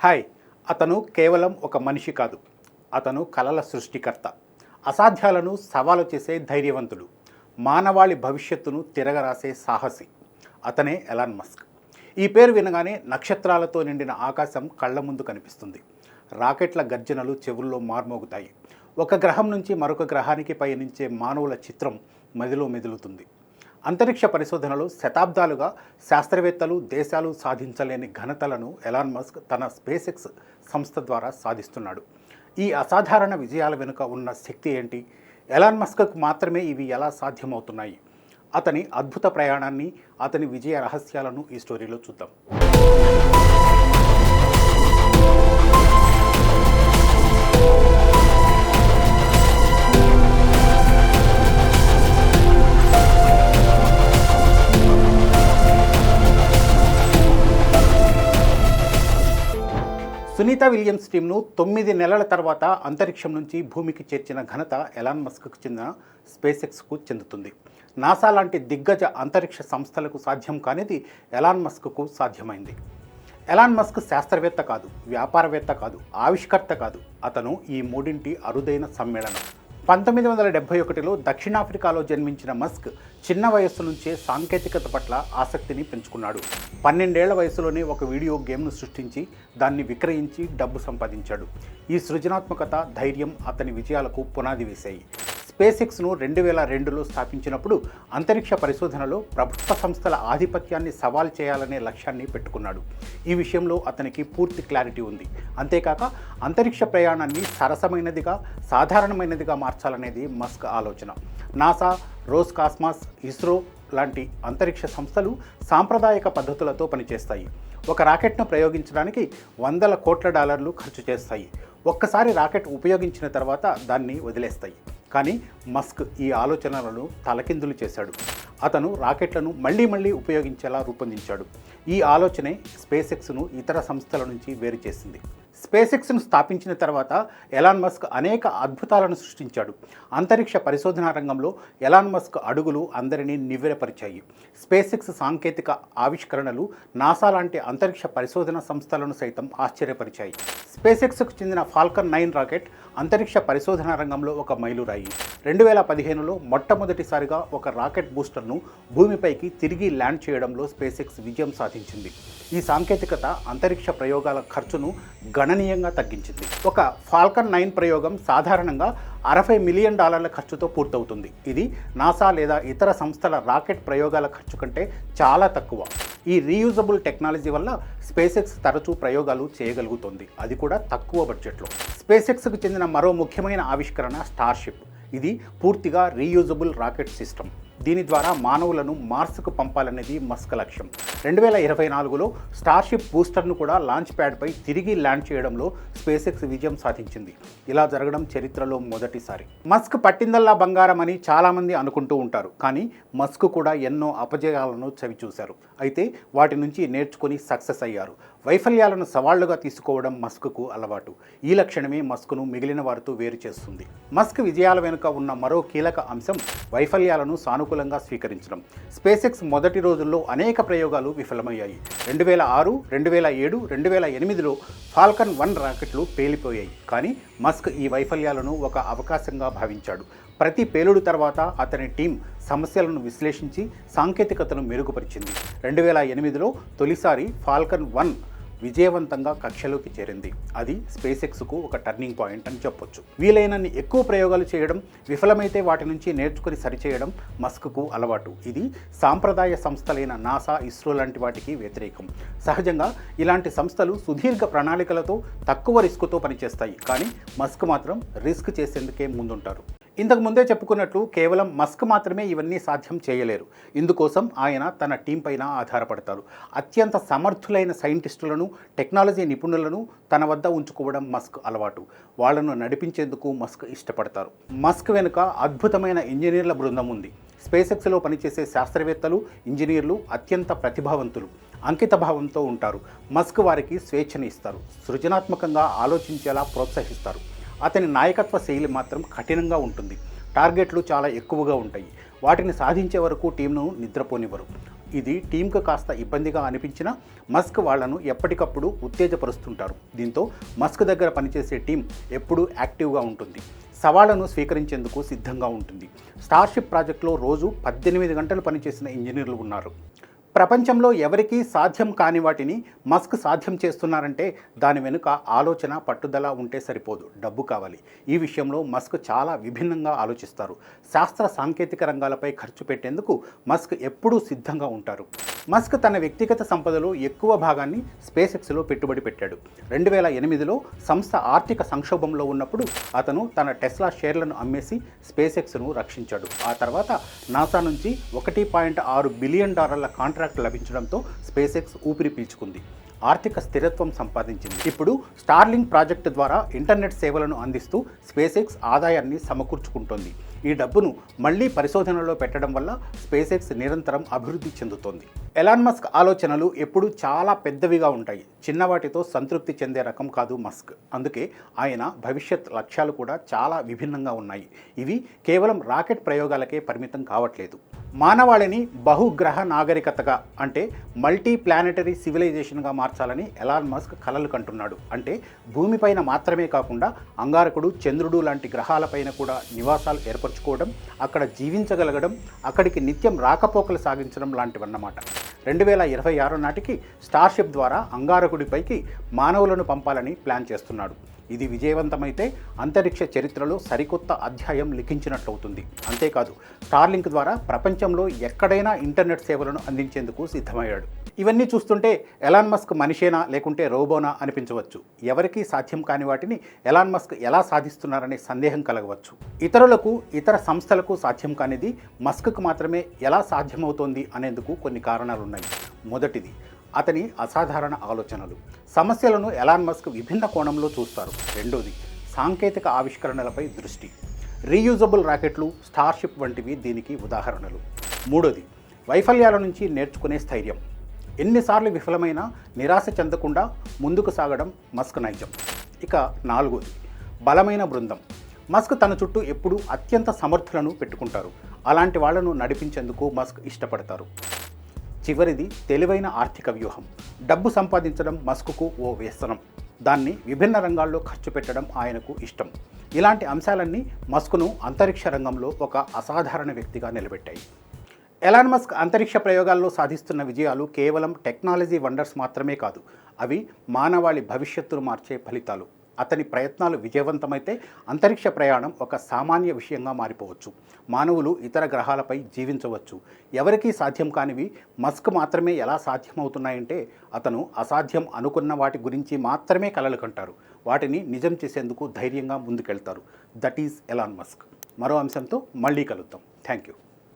Hi అతను కేవలం ఒక మనిషి కాదు. అతను కలల సృష్టికర్త. అసాధ్యాలను సవాలు చేసే ధైర్యవంతుడు. మానవాళి భవిష్యత్తును తిరగరాసే సాహసి. అతనే ఎలాన్ మస్క్. ఈ పేరు వినగానే నక్షత్రాలతో నిండిన ఆకాశం కళ్ళ ముందు కనిపిస్తుంది. రాకెట్ల గర్జనలు చెవుల్లో మార్మోగుతాయి. ఒక గ్రహం నుంచి మరొక గ్రహానికి పయనించే మానవుల చిత్రం మదిలో మెదులుతుంది. అంతరిక్ష పరిశోధనలో శతాబ్దాలుగా శాస్త్రవేత్తలు దేశాలు సాధించలేని ఘనతలను ఎలాన్ మస్క్ తన స్పేస్ ఎక్స్ సంస్థ ద్వారా సాధిస్తున్నాడు. ఈ అసాధారణ విజయాల వెనుక ఉన్న శక్తి ఏంటి? ఎలాన్ మస్క్కు మాత్రమే ఇవి ఎలా సాధ్యమవుతున్నాయి? అతని అద్భుత ప్రయాణాన్ని అతని విజయ రహస్యాలను ఈ స్టోరీలో చూద్దాం. సునీత విలియమ్స్ టీంను తొమ్మిది నెలల తర్వాత అంతరిక్షం నుంచి భూమికి చేర్చిన ఘనత ఎలాన్ మస్క్కు చెందిన స్పేస్ ఎక్స్కు చెందుతుంది. నాసా లాంటి దిగ్గజ అంతరిక్ష సంస్థలకు సాధ్యం కానిది ఎలాన్ మస్క్కు సాధ్యమైంది. ఎలాన్ మస్క్ శాస్త్రవేత్త కాదు వ్యాపారవేత్త కాదు ఆవిష్కర్త కాదు. అతను ఈ మూడింటి అరుదైన సమ్మేళనం. పంతొమ్మిది వందల డెబ్బై ఒకటిలో దక్షిణాఫ్రికాలో జన్మించిన మస్క్ చిన్న వయస్సు నుంచే సాంకేతికత పట్ల ఆసక్తిని పెంచుకున్నాడు. పన్నెండేళ్ళ వయసులోనే ఒక వీడియో గేమ్ను సృష్టించి దాన్ని విక్రయించి డబ్బు సంపాదించాడు. ఈ సృజనాత్మకత ధైర్యం అతని విజయాలకు పునాది వేశాయి. స్పేస్ ఎక్స్ను రెండు వేల రెండులో స్థాపించినప్పుడు అంతరిక్ష పరిశోధనలో ప్రభుత్వ సంస్థల ఆధిపత్యాన్ని సవాల్ చేయాలనే లక్ష్యాన్ని పెట్టుకున్నాడు. ఈ విషయంలో అతనికి పూర్తి క్లారిటీ ఉంది. అంతేకాక అంతరిక్ష ప్రయాణాన్ని సరసమైనదిగా సాధారణమైనదిగా మార్చాలనేది మస్క్ ఆలోచన. నాసా రోస్ కాస్మాస్ ఇస్రో లాంటి అంతరిక్ష సంస్థలు సాంప్రదాయక పద్ధతులతో పనిచేస్తాయి. ఒక రాకెట్ను ప్రయోగించడానికి వందల కోట్ల డాలర్లు ఖర్చు చేస్తాయి. ఒక్కసారి రాకెట్ ఉపయోగించిన తర్వాత దాన్ని వదిలేస్తాయి. కానీ మస్క్ ఈ ఆలోచనలను తలకిందులు చేశాడు. అతను రాకెట్లను మళ్ళీ మళ్ళీ ఉపయోగించేలా రూపొందించాడు. ఈ ఆలోచనే స్పేస్ ఎక్స్ను ఇతర సంస్థల నుంచి వేరు చేసింది. స్పేస్ ఎక్స్ను స్థాపించిన తర్వాత ఎలాన్ మస్క్ అనేక అద్భుతాలను సృష్టించాడు. అంతరిక్ష పరిశోధనా రంగంలో ఎలాన్ మస్క్ అడుగులు అందరినీ నివ్వెరపరిచాయి. స్పేస్ ఎక్స్ సాంకేతిక ఆవిష్కరణలు నాసా లాంటి అంతరిక్ష పరిశోధన సంస్థలను సైతం ఆశ్చర్యపరిచాయి. స్పేస్ ఎక్స్కు చెందిన ఫాల్కన్ నైన్ రాకెట్ అంతరిక్ష పరిశోధన రంగంలో ఒక మైలురాయి. రెండు వేల పదిహేనులో మొట్టమొదటిసారిగా ఒక రాకెట్ బూస్టర్ను భూమిపైకి తిరిగి ల్యాండ్ చేయడంలో స్పేస్ ఎక్స్ విజయం సాధించింది. ఈ సాంకేతికత అంతరిక్ష ప్రయోగాల ఖర్చును గణ గణనీయంగా తగ్గించింది. ఒక ఫాల్కన్ నైన్ ప్రయోగం సాధారణంగా అరవై మిలియన్ డాలర్ల ఖర్చుతో పూర్తవుతుంది. ఇది నాసా లేదా ఇతర సంస్థల రాకెట్ ప్రయోగాల ఖర్చు కంటే చాలా తక్కువ. ఈ రీయూజబుల్ టెక్నాలజీ వల్ల స్పేసెక్స్ తరచూ ప్రయోగాలు చేయగలుగుతుంది. అది కూడా తక్కువ బడ్జెట్లో. స్పేసెక్స్కు చెందిన మరో ముఖ్యమైన ఆవిష్కరణ స్టార్షిప్. ఇది పూర్తిగా రీయూజబుల్ రాకెట్ సిస్టమ్. దీని ద్వారా మానవులను మార్స్కు పంపాలనేది మస్క్ లక్ష్యం. రెండు వేల ఇరవై నాలుగులో స్టార్షిప్ బూస్టర్ను కూడా లాంచ్ ప్యాడ్పై తిరిగి ల్యాండ్ చేయడంలో స్పేస్ ఎక్స్ విజయం సాధించింది. ఇలా జరగడం చరిత్రలో మొదటిసారి. మస్క్ పట్టిందల్లా బంగారం అని చాలామంది అనుకుంటూ ఉంటారు. కానీ మస్క్ కూడా ఎన్నో అపజయాలను చవిచూశారు. అయితే వాటి నుంచి నేర్చుకొని సక్సెస్ అయ్యారు. వైఫల్యాలను సవాళ్ళుగా తీసుకోవడం మస్క్కు అలవాటు. ఈ లక్షణమే మస్క్ను మిగిలిన వారితో వేరు చేస్తుంది. మస్క్ విజయాల వెనుక ఉన్న మరో కీలక అంశం వైఫల్యాలను సానుకూలంగా స్వీకరించడం. స్పేసెక్స్ మొదటి రోజుల్లో అనేక ప్రయోగాలు విఫలమయ్యాయి. రెండు వేల ఆరు రెండు వేల ఏడు రెండు వేల ఎనిమిదిలో ఫాల్కన్ వన్ రాకెట్లు పేలిపోయాయి. కానీ మస్క్ ఈ వైఫల్యాలను ఒక అవకాశంగా భావించాడు. ప్రతి పేలుడు తర్వాత అతని టీం సమస్యలను విశ్లేషించి సాంకేతికతను మెరుగుపరిచింది. రెండు వేల ఎనిమిదిలో తొలిసారి ఫాల్కన్ వన్ విజయవంతంగా కక్షలోకి చేరింది. అది స్పేస్ ఎక్స్కు ఒక టర్నింగ్ పాయింట్ అని చెప్పొచ్చు. వీలైనన్ని ఎక్కువ ప్రయోగాలు చేయడం విఫలమైతే వాటి నుంచి నేర్చుకుని సరిచేయడం మస్క్కు అలవాటు. ఇది సాంప్రదాయ సంస్థలైన నాసా ఇస్రో లాంటి వాటికి వ్యతిరేకం. సహజంగా ఇలాంటి సంస్థలు సుదీర్ఘ ప్రణాళికలతో తక్కువ రిస్క్తో పనిచేస్తాయి. కానీ మస్క్ మాత్రం రిస్క్ చేసేందుకే ముందుంటారు. ఇంతకు ముందే చెప్పుకున్నట్లు కేవలం మస్క్ మాత్రమే ఇవన్నీ సాధ్యం చేయలేరు. ఇందుకోసం ఆయన తన టీం పైన ఆధారపడతారు. అత్యంత సమర్థులైన సైంటిస్టులను టెక్నాలజీ నిపుణులను తన వద్ద ఉంచుకోవడం మస్క్ అలవాటు. వాళ్ళను నడిపించేందుకు మస్క్ ఇష్టపడతారు. మస్క్ వెనుక అద్భుతమైన ఇంజనీర్ల బృందం ఉంది. స్పేస్ ఎక్స్లో పనిచేసే శాస్త్రవేత్తలు ఇంజనీర్లు అత్యంత ప్రతిభావంతులు అంకితభావంతో ఉంటారు. మస్క్ వారికి స్వేచ్ఛని ఇస్తారు. సృజనాత్మకంగా ఆలోచించేలా ప్రోత్సహిస్తారు. అతని నాయకత్వ శైలి మాత్రం కఠినంగా ఉంటుంది. టార్గెట్లు చాలా ఎక్కువగా ఉంటాయి. వాటిని సాధించే వరకు టీంను నిద్రపోనివ్వరు. ఇది టీంకు కాస్త ఇబ్బందిగా అనిపించినా మస్క్ వాళ్ళను ఎప్పటికప్పుడు ఉత్తేజపరుస్తుంటారు. దీంతో మస్క్ దగ్గర పనిచేసే టీం ఎప్పుడూ యాక్టివ్గా ఉంటుంది. సవాళ్ళను స్వీకరించేందుకు సిద్ధంగా ఉంటుంది. స్టార్షిప్ ప్రాజెక్టులో రోజు పద్దెనిమిది గంటలు పనిచేసిన ఇంజనీర్లు ఉన్నారు. ప్రపంచంలో ఎవరికీ సాధ్యం కాని వాటిని మస్క్ సాధ్యం చేస్తున్నారంటే దాని వెనుక ఆలోచన పట్టుదల ఉంటే సరిపోదు. డబ్బు కావాలి. ఈ విషయంలో మస్క్ చాలా విభిన్నంగా ఆలోచిస్తారు. శాస్త్ర సాంకేతిక రంగాలపై ఖర్చు పెట్టేందుకు మస్క్ ఎప్పుడూ సిద్ధంగా ఉంటారు. మస్క్ తన వ్యక్తిగత సంపదలో ఎక్కువ భాగాన్ని స్పేస్ ఎక్స్లో పెట్టుబడి పెట్టాడు. రెండు వేల ఎనిమిదిలో సంస్థ ఆర్థిక సంక్షోభంలో ఉన్నప్పుడు అతను తన టెస్లా షేర్లను అమ్మేసి స్పేస్ ఎక్స్ను రక్షించాడు. ఆ తర్వాత నాసా నుంచి ఒకటి పాయింట్ ఆరు బిలియన్ డాలర్ల కాంట్రాక్ట్ లభించడంతో స్పేస్ ఎక్స్ ఊపిరి పీల్చుకుంది. ఆర్థిక స్థిరత్వం సంపాదించింది. ఇప్పుడు స్టార్లింగ్ ప్రాజెక్టు ద్వారా ఇంటర్నెట్ సేవలను అందిస్తూ స్పేస్ ఎక్స్ ఆదాయాన్ని సమకూర్చుకుంటోంది. ఈ డబ్బును మళ్ళీ పరిశోధనలో పెట్టడం వల్ల స్పేస్ ఎక్స్ నిరంతరం అభివృద్ధి చెందుతోంది. ఎలాన్ మస్క్ ఆలోచనలు ఎప్పుడూ చాలా పెద్దవిగా ఉంటాయి. చిన్నవాటితో సంతృప్తి చెందే రకం కాదు మస్క్. అందుకే ఆయన భవిష్యత్ లక్ష్యాలు కూడా చాలా విభిన్నంగా ఉన్నాయి. ఇవి కేవలం రాకెట్ ప్రయోగాలకే పరిమితం కావట్లేదు. మానవాళిని బహుగ్రహ నాగరికతగా అంటే మల్టీ ప్లానెటరీ సివిలైజేషన్గా మార్చాలని ఎలాన్ మస్క్ కలలు కంటున్నాడు. అంటే భూమిపైన మాత్రమే కాకుండా అంగారకుడు చంద్రుడు లాంటి గ్రహాలపైన కూడా నివాసాలు ఏర్పరచుకోవడం అక్కడ జీవించగలగడం అక్కడికి నిత్యం రాకపోకలు సాగించడం లాంటివన్నమాట. రెండు వేల ఇరవై ఆరు నాటికి స్టార్షిప్ ద్వారా అంగారకుడిపైకి మానవులను పంపాలని ప్లాన్ చేస్తున్నాడు. ఇది విజయవంతమైతే అంతరిక్ష చరిత్రలో సరికొత్త అధ్యాయం లిఖించినట్లవుతుంది అంతేకాదు స్టార్లింక్ ద్వారా ప్రపంచంలో ఎక్కడైనా ఇంటర్నెట్ సేవలను అందించేందుకు సిద్ధమయ్యాడు. ఇవన్నీ చూస్తుంటే ఎలాన్ మస్క్ మనిషేనా లేకుంటే రోబోనా అనిపించవచ్చు. ఎవరికీ సాధ్యం కాని వాటిని ఎలాన్ మస్క్ ఎలా సాధిస్తున్నారనే సందేహం కలగవచ్చు. ఇతరులకు ఇతర సంస్థలకు సాధ్యం కానిది మస్క్కు మాత్రమే ఎలా సాధ్యమవుతోంది అనేందుకు కొన్ని కారణాలున్నాయి. మొదటిది అతని అసాధారణ ఆలోచనలు. సమస్యలను ఎలాన్ మస్క్ విభిన్న కోణంలో చూస్తారు. రెండోది సాంకేతిక ఆవిష్కరణలపై దృష్టి. రీయూజబుల్ రాకెట్లు స్టార్షిప్ వంటివి దీనికి ఉదాహరణలు. మూడోది వైఫల్యాల నుంచి నేర్చుకునే స్థైర్యం. ఎన్నిసార్లు విఫలమైనా నిరాశ చెందకుండా ముందుకు సాగడం మస్క్ నైజం. ఇక నాలుగోది బలమైన బృందం. మస్క్ తన చుట్టూ ఎప్పుడూ అత్యంత సమర్థులను పెట్టుకుంటారు. అలాంటి వాళ్ళను నడిపించేందుకు మస్క్ ఇష్టపడతారు. చివరిది తెలివైన ఆర్థిక వ్యూహం. డబ్బు సంపాదించడం మస్కుకు ఓ వ్యసనం. దాన్ని విభిన్న రంగాల్లో ఖర్చు పెట్టడం ఆయనకు ఇష్టం. ఇలాంటి అంశాలన్నీ మస్క్ను అంతరిక్ష రంగంలో ఒక అసాధారణ వ్యక్తిగా నిలబెట్టాయి. ఎలాన్ మస్క్ అంతరిక్ష ప్రయోగాల్లో సాధిస్తున్న విజయాలు కేవలం టెక్నాలజీ వండర్స్ మాత్రమే కాదు అవి మానవాళి భవిష్యత్తును మార్చే ఫలితాలు. అతని ప్రయత్నాలు విజయవంతమైతే అంతరిక్ష ప్రయాణం ఒక సామాన్య విషయంగా మారిపోవచ్చు. మానవులు ఇతర గ్రహాలపై జీవించవచ్చు. ఎవరికీ సాధ్యం కానివి మస్క్ మాత్రమే ఎలా సాధ్యమవుతున్నాయంటే అతను అసాధ్యం అనుకున్న వాటి గురించి మాత్రమే కలలు కంటారు. వాటిని నిజం చేసేందుకు ధైర్యంగా ముందుకెళ్తారు. That is Elon Musk. మరో అంశంతో మళ్ళీ కలుద్దాం. Thank you.